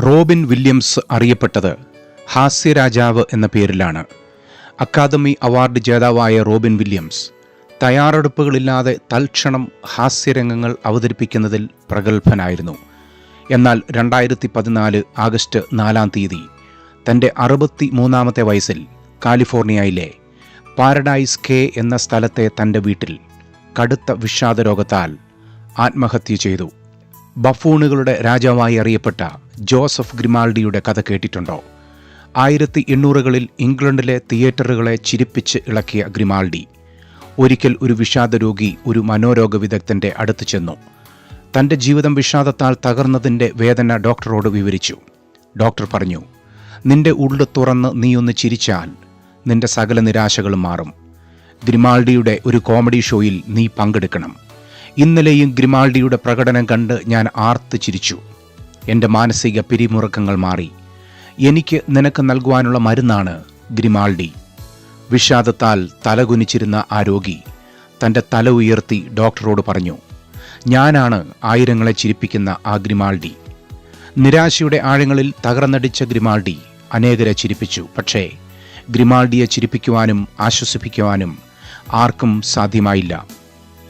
Robin Williams അറിയപ്പെട്ടത് ഹാസ്യരാജാവ് എന്ന പേരിലാണ്. അക്കാദമി അവാർഡ് ജേതാവായ റോബിൻ വില്യംസ് തയ്യാറെടുപ്പുകളില്ലാതെ തൽക്ഷണം ഹാസ്യരംഗങ്ങൾ അവതരിപ്പിക്കുന്നതിൽ പ്രഗത്ഭനായിരുന്നു. എന്നാൽ രണ്ടായിരത്തി പതിനാല് ആഗസ്റ്റ് നാലാം തീയതി തന്റെ അറുപത്തി മൂന്നാമത്തെ വയസ്സിൽ കാലിഫോർണിയയിലെ പാരഡൈസ് കെ എന്ന സ്ഥലത്തെ തന്റെ വീട്ടിൽ കടുത്ത വിഷാദരോഗത്താൽ ആത്മഹത്യ ചെയ്തു. ബഫൂണുകളുടെ രാജാവായി അറിയപ്പെട്ട ജോസഫ് ഗ്രിമാൾഡിയുടെ കഥ കേട്ടിട്ടുണ്ടോ? ആയിരത്തി എണ്ണൂറുകളിൽ ഇംഗ്ലണ്ടിലെ തിയേറ്ററുകളെ ചിരിപ്പിച്ച് ഇളക്കിയ ഗ്രിമാൾഡി ഒരിക്കൽ ഒരു വിഷാദ രോഗി ഒരു മനോരോഗ വിദഗ്ധന്റെ അടുത്ത് ചെന്നു. തന്റെ ജീവിതം വിഷാദത്താൽ തകർന്നതിന്റെ വേദന ഡോക്ടറോട് വിവരിച്ചു. ഡോക്ടർ പറഞ്ഞു നിന്റെ ഉള്ളു തുറന്ന് നീയൊന്ന് ചിരിച്ചാൽ നിന്റെ സകല നിരാശകളും മാറും. ഗ്രിമാൾഡിയുടെ ഒരു കോമഡി ഷോയിൽ നീ പങ്കെടുക്കണം. ഇന്നലെയും ഗ്രിമാൾഡിയുടെ പ്രകടനം കണ്ട് ഞാൻ ആർത്ത് ചിരിച്ചു. എന്റെ മാനസിക പിരിമുറുക്കങ്ങൾ മാറി. എനിക്ക് നിനക്ക് നൽകുവാനുള്ള മരുന്നാണ് ഗ്രിമാൾഡി. വിഷാദത്താൽ തലകുനിച്ചിരുന്ന ആ രോഗി തന്റെ തല ഉയർത്തി ഡോക്ടറോട് പറഞ്ഞു ഞാനാണ് ആയിരങ്ങളെ ചിരിപ്പിക്കുന്ന ആ ഗ്രിമാൾഡി. നിരാശയുടെ ആഴങ്ങളിൽ തകർന്നടിച്ച ഗ്രിമാൾഡി അനേകരെ ചിരിപ്പിച്ചു. പക്ഷേ ഗ്രിമാൾഡിയെ ചിരിപ്പിക്കുവാനും ആശ്വസിപ്പിക്കുവാനും ആർക്കും സാധ്യമായില്ല.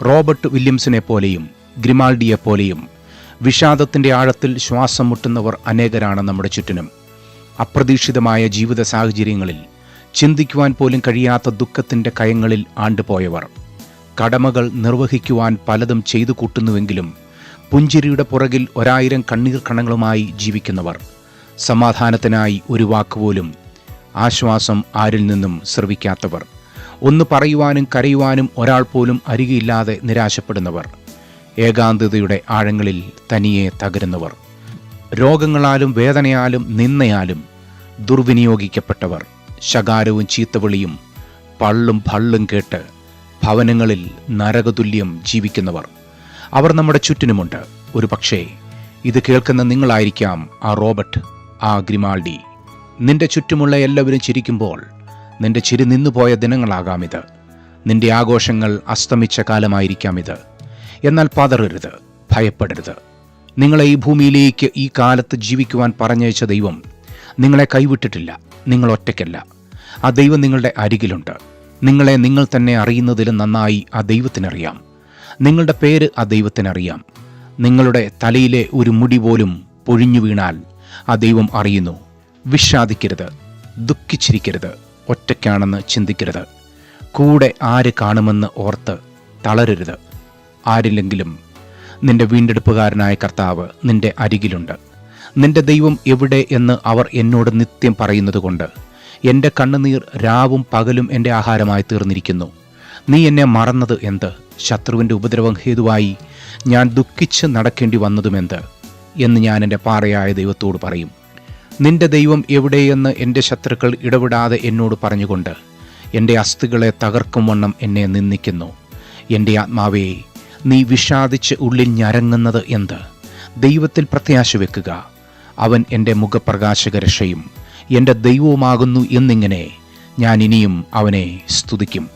റോബർട്ട് വില്യംസിനെ പോലെയും ഗ്രിമാൾഡിയെ പോലെയും വിഷാദത്തിന്റെ ആഴത്തിൽ ശ്വാസം മുട്ടുന്നവർ അനേകരാണ് നമ്മുടെ ചുറ്റിനും. അപ്രതീക്ഷിതമായ ജീവിത സാഹചര്യങ്ങളിൽ ചിന്തിക്കുവാൻ പോലും കഴിയാത്ത ദുഃഖത്തിന്റെ കയങ്ങളിൽ ആണ്ടുപോയവർ. കടമകൾ നിർവഹിക്കുവാൻ പലതും ചെയ്തു കൂട്ടുന്നുവെങ്കിലും പുഞ്ചിരിയുടെ പുറകിൽ ഒരായിരം കണ്ണീർ കണങ്ങളുമായി ജീവിക്കുന്നവർ. സമാധാനത്തിനായി ഒരു വാക്കുപോലും ആശ്വാസം ആരിൽ നിന്നും ശ്രവിക്കാത്തവർ. ഒന്ന് പറയുവാനും കരയുവാനും ഒരാൾ പോലും അരികില്ലാതെ നിരാശപ്പെടുന്നവർ. ഏകാന്തതയുടെ ആഴങ്ങളിൽ തനിയെ തകരുന്നവർ. രോഗങ്ങളാലും വേദനയാലും നിന്നയാലും ദുർവിനിയോഗിക്കപ്പെട്ടവർ. ശകാരവും ചീത്തവിളിയും പള്ളും ഭള്ളും കേട്ട് ഭവനങ്ങളിൽ നരകതുല്യം ജീവിക്കുന്നവർ. അവർ നമ്മുടെ ചുറ്റിനുമുണ്ട്. ഒരു പക്ഷേ ഇത് കേൾക്കുന്ന നിങ്ങളായിരിക്കാം ആ റോബർട്ട് ആ ഗ്രിമാൾഡി. നിന്റെ ചുറ്റുമുള്ള എല്ലാവരും ചിരിക്കുമ്പോൾ നിന്റെ ചിരി നിന്നുപോയ ദിനങ്ങളാകാം ഇത്. നിന്റെ ആഘോഷങ്ങൾ അസ്തമിച്ച കാലമായിരിക്കാം ഇത്. എന്നാൽ പതറരുത് ഭയപ്പെടരുത്. നിങ്ങളെ ഈ ഭൂമിയിലേക്ക് ഈ കാലത്ത് ജീവിക്കുവാൻ പറഞ്ഞയച്ച ദൈവം നിങ്ങളെ കൈവിട്ടിട്ടില്ല നിങ്ങൾ ഒറ്റയ്ക്കല്ല. ആ ദൈവം നിങ്ങളുടെ അരികിലുണ്ട്. നിങ്ങളെ നിങ്ങൾ തന്നെ അറിയുന്നതിലും നന്നായി ആ ദൈവത്തിനറിയാം. നിങ്ങളുടെ പേര് ആ ദൈവത്തിനറിയാം. നിങ്ങളുടെ തലയിലെ ഒരു മുടി പോലും പൊഴിഞ്ഞു വീണാൽ ആ ദൈവം അറിയുന്നു. വിഷാദിക്കരുത് ദുഃഖിച്ചിരിക്കരുത് ഒറ്റയ്ക്കാണെന്ന് ചിന്തിക്കരുത്. കൂടെ ആര് കാണുമെന്ന് ഓർത്ത് തളരരുത്. ആരില്ലെങ്കിലും നിന്റെ വീണ്ടെടുപ്പുകാരനായ കർത്താവ് നിന്റെ അരികിലുണ്ട്. നിന്റെ ദൈവം എവിടെ എന്ന് അവർ എന്നോട് നിത്യം പറയുന്നതുകൊണ്ട് എന്റെ കണ്ണുനീർ രാവും പകലും എന്റെ ആഹാരമായി തീർന്നിരിക്കുന്നു. നീ എന്നെ മറന്നത് എന്ത്? ശത്രുവിന്റെ ഉപദ്രവം ഹേതുവായി ഞാൻ ദുഃഖിച്ച് നടക്കേണ്ടി വന്നതുമെന്ത്? എന്ന് ഞാൻ എന്റെ പാറയായ ദൈവത്തോട് പറയും. നിന്റെ ദൈവം എവിടെയെന്ന് എന്റെ ശത്രുക്കൾ ഇടപെടാതെ എന്നോട് പറഞ്ഞുകൊണ്ട് എന്റെ അസ്ഥികളെ തകർക്കും വണ്ണം എന്നെ നിന്ദിക്കുന്നു. എന്റെ ആത്മാവേ നീ വിഷാദിച്ച് ഉള്ളിൽ ഞരങ്ങുന്നത് എന്ത്? ദൈവത്തിൽ പ്രത്യാശ വെക്കുക. അവൻ എന്റെ മുഖപ്രകാശക രക്ഷയും എന്റെ ദൈവവുമാകുന്നു എന്നിങ്ങനെ ഞാൻ ഇനിയും അവനെ സ്തുതിക്കും.